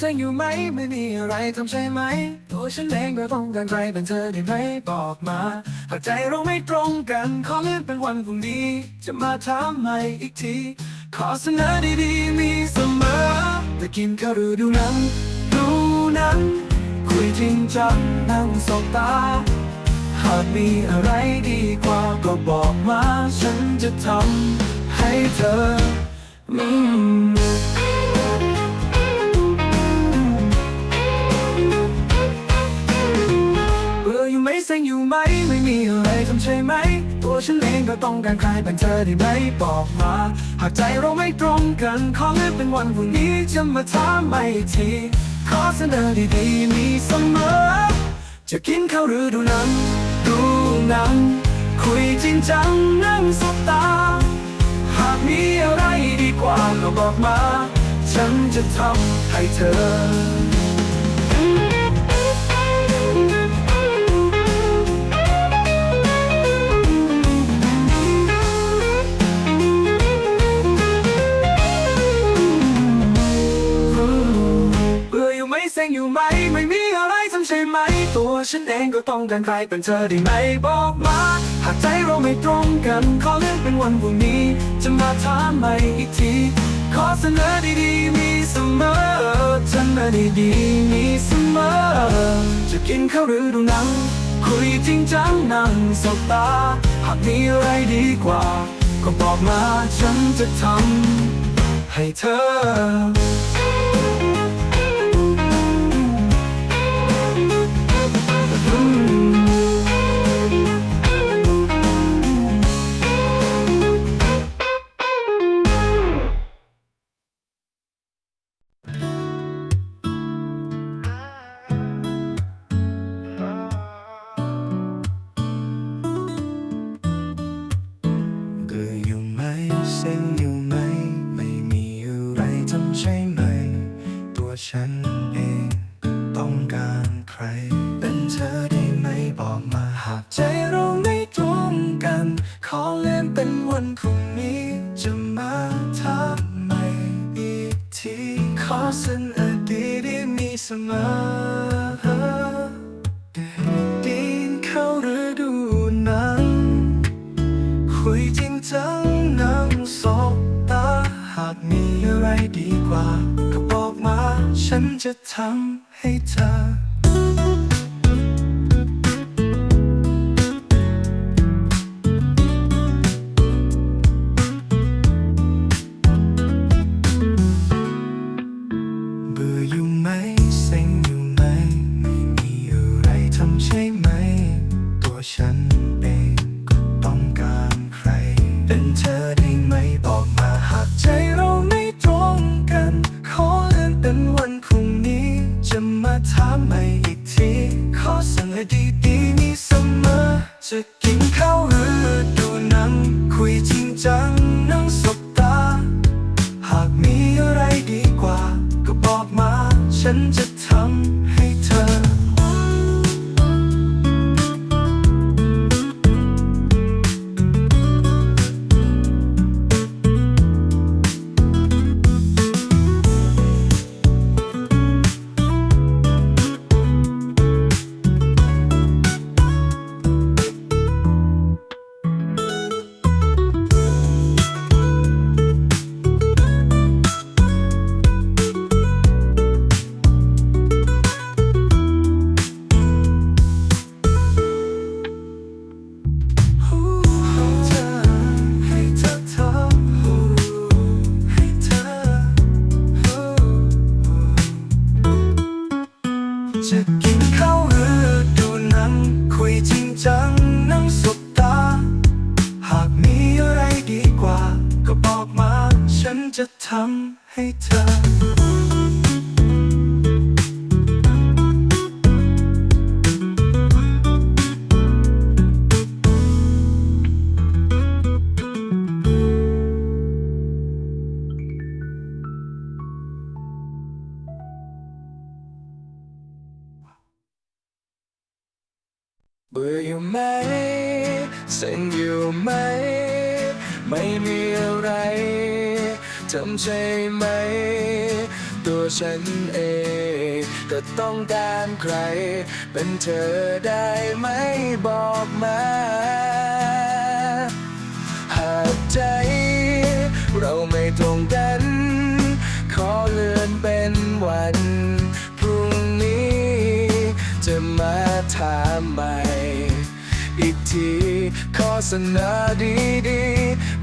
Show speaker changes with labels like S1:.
S1: เซ็งอยู่ไหมไม่มีอะไรทำใช่ไหมตัวฉันเองก็ต้องการใครเป็นเธอได้ไหมบอกมาหากใจเราไม่ตรงกันขอเลื่อนเป็นวันพรุ่งนี้ จะมาถามใหม่อีกที ขอเสนอดีๆ มีเสมอไปกินข้าวหรือดูหนังดูหนังคุยจริงจังนั่งสบตา หากมีอะไรดีกว่าก็บอกมา ฉันจะทำให้เธอ ต้องการใครเป็นเธอได้ไหมบอกมา หากใจเราไม่ตรงกันขอเลื่อนเป็นวันพรุ่งนี้จะมาถามใหม่ทีขอเสนอดีๆมีเสมอ จะกินข้าวหรือดูหนังดูหนังคุยจริงจังนั่งสบตา หากมีอะไรดีกว่าก็บอกมา ฉันจะทำให้เธอ ตัวฉันเองก็ต้องการใครเป็นเธอได้ไหมบอกมา หากใจเราไม่ตรงกัน ขอเลื่อนเป็นวันพรุ่งนี้ จะมาถามใหม่อีกที ขอเสนอดีๆ มีเสมอเสนอดีๆมีเสมอ จะกินข้าวหรือดูหนัง คุยจริงจังนั่งสบตา หากมีอะไรดีกว่า ก็บอกมาฉันจะทำให้เธอ
S2: เซ็งอยู่ไหม ไม่มีอะไรทำใช่ไหม ตัวฉันเองต้องการใคร เป็นเธอได้ไหมบอกมาหากใจเราไม่ตรงกัน ขอเล่นเป็นวันพรุ่งนี้จะมาถามใหม่อีกที ขอเสนอดีที่มีเสมอ อะไรดีกว่า ก็บอกมา ฉันจะทำให้เธอ อเสนอดีๆมีเสมอ จะกินข้าวหรือดูหนัง คุยจริงจังนั่งสบตา หากมีอะไรดีกว่า ก็บอกมา ฉันจะ ทำให้เธอำใช่
S1: ไหม ตัวฉันเองก็ต้องการใคร เป็นเธอได้ไหมบอกมา หากใจเราไม่ตรงกัน ขอเลื่อนเป็นวันพรุ่งนี้ จะมาถามใหม่ อีกทีขอเสนอดีๆ